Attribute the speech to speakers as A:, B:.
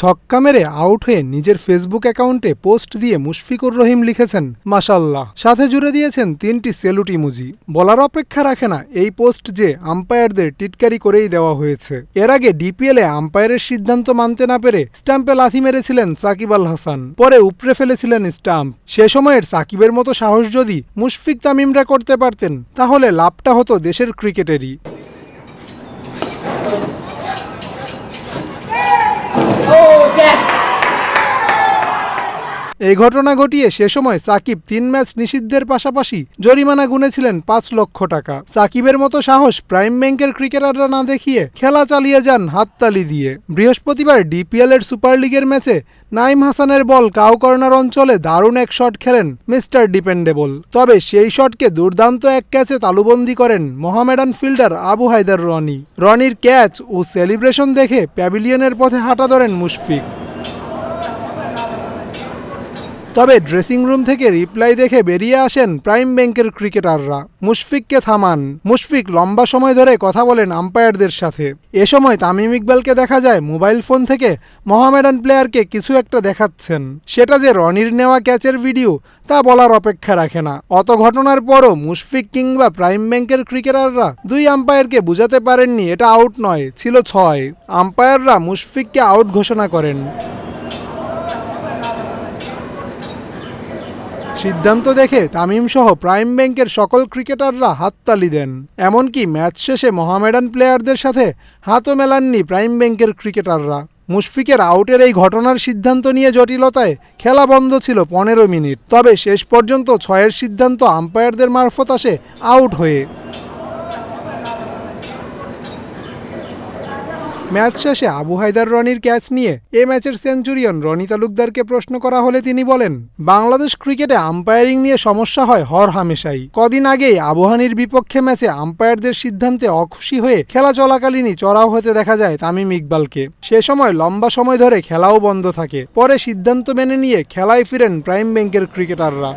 A: ছক্কা মেরে আউট হয়ে নিজের ফেসবুক অ্যাকাউন্টে পোস্ট দিয়ে মুশফিকুর রহিম লিখেছেন মাশাল্লাহ সাথে জুড়ে দিয়েছেন তিনটি সেলুট ইমোজি। বলার অপেক্ষা রাখে না, এই পোস্ট যে আম্পায়ারদের টিটকারি করেই দেওয়া হয়েছে। এর আগে ডিপিএলে আম্পায়ারের সিদ্ধান্ত মানতে না পেরে স্টাম্পে লাথি মেরেছিলেন সাকিব আল হাসান। পরে উপড়ে ফেলেছিলেন স্টাম্প। সে সময়ের সাকিবের মতো সাহস যদি মুশফিক তামিমরা করতে পারতেন, তাহলে লাভটা হতো দেশের ক্রিকেটেরই। এই ঘটনা ঘটিয়ে সে সময় সাকিব তিন ম্যাচ নিষিদ্ধের পাশাপাশি জরিমানা গুনেছিলেন পাঁচ লক্ষ টাকা। সাকিবের মতো সাহস প্রাইম ব্যাংকের ক্রিকেটাররা না দেখিয়ে খেলা চালিয়ে যান হাততালি দিয়ে। বৃহস্পতিবার ডিপিএল এর সুপার লিগের ম্যাচে নাইম হাসানের বল কাউ কর্নার অঞ্চলে দারুণ এক শট খেলেন মিস্টার ডিপেন্ডেবল। তবে সেই শটকে দুর্দান্ত এক ক্যাচে তালুবন্দি করেন মোহামেডান ফিল্ডার আবু হায়দার রনি। রনির ক্যাচ ও সেলিব্রেশন দেখে প্যাভিলিয়নের পথে হাঁটা ধরেন মুশফিক। তবে ড্রেসিং রুম থেকে রিপ্লাই দেখে বেরিয়ে আসেন প্রাইম ব্যাংকের ক্রিকেটাররা মুশফিককে থামান। মুশফিক লম্বা সময় ধরে কথা বলেন আম্পায়ারদের সাথে। এ সময় তামিম ইকবালকে দেখা যায় মোবাইল ফোন থেকে মোহামেডান প্লেয়ারকে কিছু একটা দেখাচ্ছেন। সেটা যে রনির নেওয়া ক্যাচের ভিডিও তা বলার অপেক্ষা রাখে না। অত ঘটনার পরও মুশফিক কিংবা প্রাইম ব্যাংকের ক্রিকেটাররা দুই আম্পায়ারকে বুঝাতে পারেননি, এটা আউট নয়, ছিল ছয়। আম্পায়াররা মুশফিককে আউট ঘোষণা করেন। সিদ্ধান্ত দেখে তামিম সহ প্রাইম ব্যাংকের সকল ক্রিকেটাররা হাততালি দেন। এমনকি ম্যাচ শেষে মহামেডান প্লেয়ারদের সাথে হাতও মেলাননি প্রাইম ব্যাংকের ক্রিকেটাররা। মুশফিকের আউটের এই ঘটনার সিদ্ধান্ত নিয়ে জটিলতায় খেলা বন্ধ ছিল পনেরো মিনিট। তবে শেষ পর্যন্ত ছয়ের সিদ্ধান্ত আম্পায়ারদের মারফত আসে আউট হয়ে। ম্যাচ শেষে আবু হায়দার রনির ক্যাচ নিয়ে এ ম্যাচের সেঞ্চুরিয়ন রনি তালুকদারকে প্রশ্ন করা হলে তিনি বলেন, বাংলাদেশ ক্রিকেটে আম্পায়ারিং নিয়ে সমস্যা হয় হর হামেশাই। কদিন আগেই আবহানির বিপক্ষে ম্যাচে আম্পায়ারদের সিদ্ধান্তে অখুশি হয়ে খেলা চলাকালীনই চড়াও হতে দেখা যায় তামিম ইকবালকে। সে সময় লম্বা সময় ধরে খেলাও বন্ধ থাকে। পরে সিদ্ধান্ত মেনে নিয়ে খেলায় ফিরেন প্রাইম ব্যাংকের ক্রিকেটাররা।